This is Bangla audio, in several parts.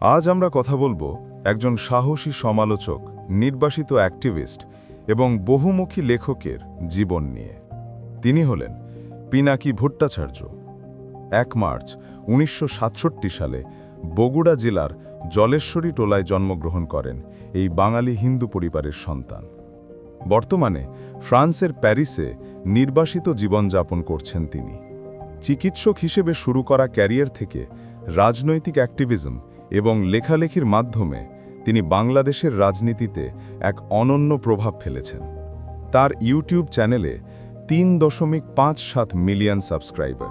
আজ আমরা কথা বলব একজন সাহসী সমালোচক, নির্বাসিত অ্যাক্টিভিস্ট এবং বহুমুখী লেখকের জীবন নিয়ে। তিনি হলেন পিনাকি ভট্টাচার্য। এক মার্চ উনিশশো সাতষট্টি সালে বগুড়া জেলার জলেশ্বরী টোলায় জন্মগ্রহণ করেন এই বাঙালি হিন্দু পরিবারের সন্তান। বর্তমানে ফ্রান্সের প্যারিসে নির্বাসিত জীবনযাপন করছেন তিনি। চিকিৎসক হিসেবে শুরু করা ক্যারিয়ার থেকে রাজনৈতিক অ্যাক্টিভিজম এবং লেখালেখির মাধ্যমে তিনি বাংলাদেশের রাজনীতিতে এক অনন্য প্রভাব ফেলেছেন। তার ইউটিউব চ্যানেলে তিন দশমিক পাঁচ সাত মিলিয়ন সাবস্ক্রাইবার,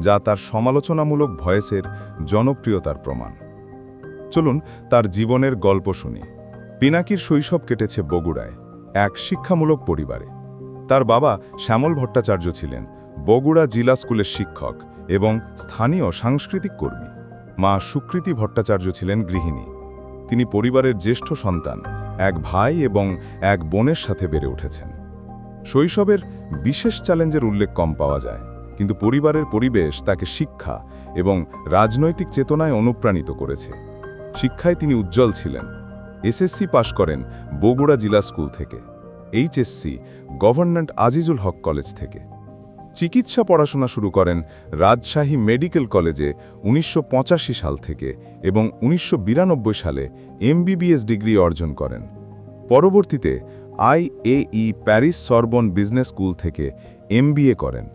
যা তার সমালোচনামূলক ভয়েসের জনপ্রিয়তার প্রমাণ। চলুন তার জীবনের গল্প শুনি। পিনাকির শৈশব কেটেছে বগুড়ায়, এক শিক্ষামূলক পরিবারে। তার বাবা শ্যামল ভট্টাচার্য ছিলেন বগুড়া জিলা স্কুলের শিক্ষক এবং স্থানীয় সাংস্কৃতিক কর্মী। মা সুকৃতি ভট্টাচার্য ছিলেন গৃহিণী। তিনি পরিবারের জ্যেষ্ঠ সন্তান, এক ভাই এবং এক বোনের সাথে বেড়ে উঠেছেন। শৈশবের বিশেষ চ্যালেঞ্জের উল্লেখ কম পাওয়া যায়, কিন্তু পরিবারের পরিবেশ তাকে শিক্ষা এবং রাজনৈতিক চেতনায় অনুপ্রাণিত করেছে। শিক্ষায় তিনি উজ্জ্বল ছিলেন। এসএসসি পাশ করেন বগুড়া জিলা স্কুল থেকে HSC government Azizul Haque college থেকে। চিকিৎসা পড়াশোনা শুরু করেন রাজশাহী মেডিকেল কলেজে উনিশশো পঁচাশি সাল থেকে এবং উনিশশো বিরানব্বই সালে এমবিবিএস ডিগ্রি অর্জন করেন। পরবর্তীতে IAE Paris Sorbonne business school থেকে এমবিএ করেন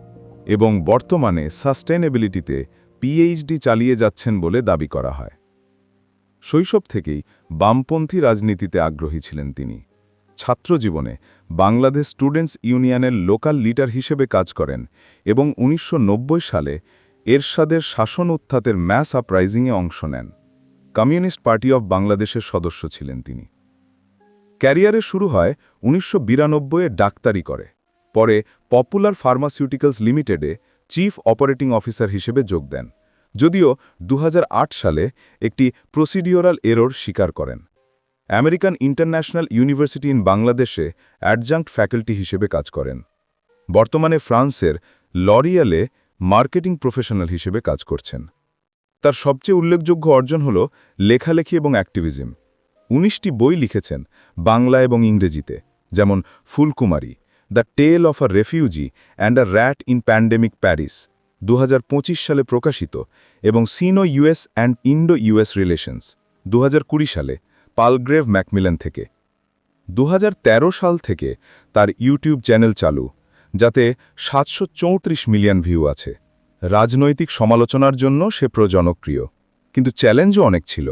এবং বর্তমানে সাস্টেনেবিলিটিতে পিএইচডি চালিয়ে যাচ্ছেন বলে দাবি করা হয়। শৈশব থেকেই বামপন্থী রাজনীতিতে আগ্রহী ছিলেন তিনি। ছাত্রজীবনে বাংলাদেশ স্টুডেন্টস ইউনিয়নের লোকাল লিডার হিসেবে কাজ করেন এবং উনিশশো নব্বই সালে এরশাদের শাসন উত্থাতের ম্যাস আপরাইজিংয়ে অংশ নেন। কমিউনিস্ট পার্টি অব বাংলাদেশের সদস্য ছিলেন তিনি। ক্যারিয়ারে শুরু হয় উনিশশো বিরানব্বইয়ে ডাক্তারি করে। পরে পপুলার ফার্মাসিউটিক্যালস লিমিটেডে চিফ অপারেটিং অফিসার হিসেবে যোগ দেন। যদিও দু হাজার আট সালে একটি প্রসিডিওরাল এরর স্বীকার করেন। আমেরিকান ইন্টারন্যাশনাল ইউনিভার্সিটি ইন বাংলাদেশে অ্যাডজাঙ্ক্ট ফ্যাকাল্টি হিসেবে কাজ করেন। বর্তমানে ফ্রান্সের লরিয়ালে মার্কেটিং প্রফেশনাল হিসেবে কাজ করছেন। তার সবচেয়ে উল্লেখযোগ্য অর্জন হল লেখালেখি এবং অ্যাক্টিভিজম। উনিশটি বই লিখেছেন বাংলা এবং ইংরেজিতে, যেমন Phulkumari, the tale of a refugee and a rat in pandemic Paris দু হাজার পঁচিশ সালে প্রকাশিত, এবং Sino US and Indo US relations দু হাজার কুড়ি সালে পালগ্রেভ ম্যাকমিলেন থেকে। দু হাজার তেরো সাল থেকে তার ইউটিউব চ্যানেল চালু, যাতে সাতশো চৌত্রিশ মিলিয়ন ভিউ আছে। রাজনৈতিক সমালোচনার জন্য সে প্রজনপ্রিয় কিন্তু চ্যালেঞ্জও অনেক ছিল।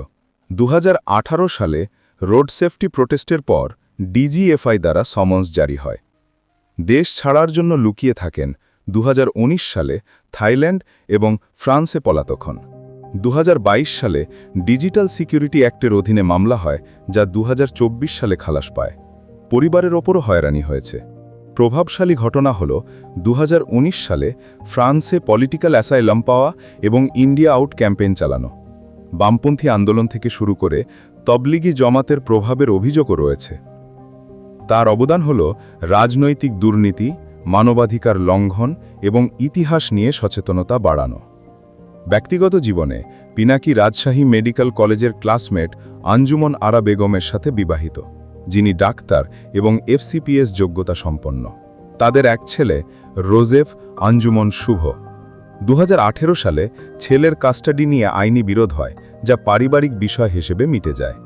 দু হাজার আঠারো সালে রোড সেফটি প্রোটেস্টের পর ডিজিএফআই দ্বারা সমন্স জারি হয়। দেশ ছাড়ার জন্য লুকিয়ে থাকেন দু হাজার উনিশ সালে থাইল্যান্ড এবং ফ্রান্সে পলাতক হন। দু হাজার বাইশ সালে ডিজিটাল সিকিউরিটি অ্যাক্টের অধীনে মামলা হয়, যা দু হাজার চব্বিশ সালে খালাস পায়। পরিবারের ওপরও হয়রানি হয়েছে। প্রভাবশালী ঘটনা হল দু হাজার উনিশ সালে ফ্রান্সে পলিটিক্যাল অ্যাসাইলাম পাওয়া এবং ইন্ডিয়া আউট ক্যাম্পেইন চালানো। বামপন্থী আন্দোলন থেকে শুরু করে তবলিগি জমাতের প্রভাবের অভিযোগও রয়েছে। তার অবদান হল রাজনৈতিক দুর্নীতি, মানবাধিকার লঙ্ঘন এবং ইতিহাস নিয়ে সচেতনতা বাড়ানো। ব্যক্তিগত জীবনে পিনাকি রাজশাহী মেডিকেল কলেজের ক্লাসমেট আঞ্জুমন আরা বেগমের সাথে বিবাহিত, যিনি ডাক্তার এবং এফসিপিএস যোগ্যতা সম্পন্ন। তাদের এক ছেলে, রোজেফ আঞ্জুমন শুভ। দু হাজার আঠেরো সালে ছেলের কাস্টাডি নিয়ে আইনি বিরোধ হয়, যা পারিবারিক বিষয় হিসেবে মিটে যায়।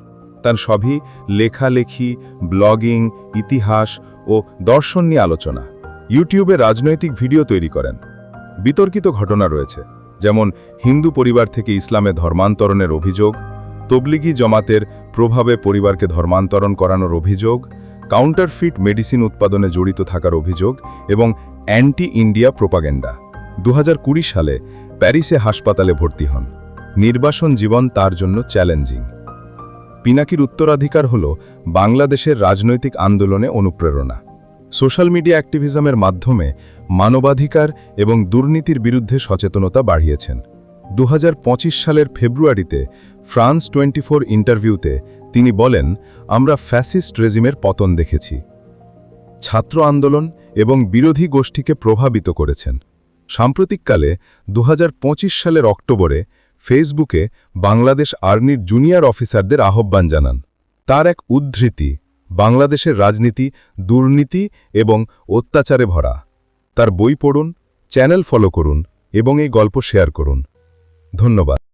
তার সবই লেখালেখি, ব্লগিং, ইতিহাস ও দর্শন নিয়ে আলোচনা। ইউটিউবে রাজনৈতিক ভিডিও তৈরি করেন। বিতর্কিত ঘটনা রয়েছে। যেমন হিন্দু পরিবার থেকে ইসলামে ধর্মান্তরণের অভিযোগ, তবলিগি জমাতের প্রভাবে পরিবারকে ধর্মান্তরণ করানোর অভিযোগ, কাউন্টারফিট মেডিসিন উৎপাদনে জড়িত থাকার অভিযোগ এবং অ্যান্টি ইন্ডিয়া প্রোপাগেন্ডা। দু হাজার কুড়ি সালে প্যারিসে হাসপাতালে ভর্তি হন। নির্বাসন জীবন তার জন্য চ্যালেঞ্জিং। পিনাকির উত্তরাধিকার হল বাংলাদেশের রাজনৈতিক আন্দোলনে অনুপ্রেরণা। সোশ্যাল মিডিয়া অ্যাক্টিভিজমের মাধ্যমে মানবাধিকার এবং দুর্নীতির বিরুদ্ধে সচেতনতা বাড়িয়েছেন। দু হাজার পঁচিশ সালের ফেব্রুয়ারিতে ফ্রান্স টোয়েন্টি ইন্টারভিউতে তিনি বলেন, আমরা ফ্যাসিস্ট রেজিমের পতন দেখেছি। ছাত্র আন্দোলন এবং বিরোধী গোষ্ঠীকে প্রভাবিত করেছেন। সাম্প্রতিককালে দু হাজার পঁচিশ সালের অক্টোবরে ফেসবুকে বাংলাদেশ আর্মির জুনিয়র অফিসারদের আহ্বান জানান। তার এক উদ্ধৃতি বাংলাদেশের রাজনীতি, দুর্নীতি এবং অত্যাচারে ভরা। তার বই পড়ুন, চ্যানেল ফলো করুন এবং এই গল্প শেয়ার করুন। ধন্যবাদ।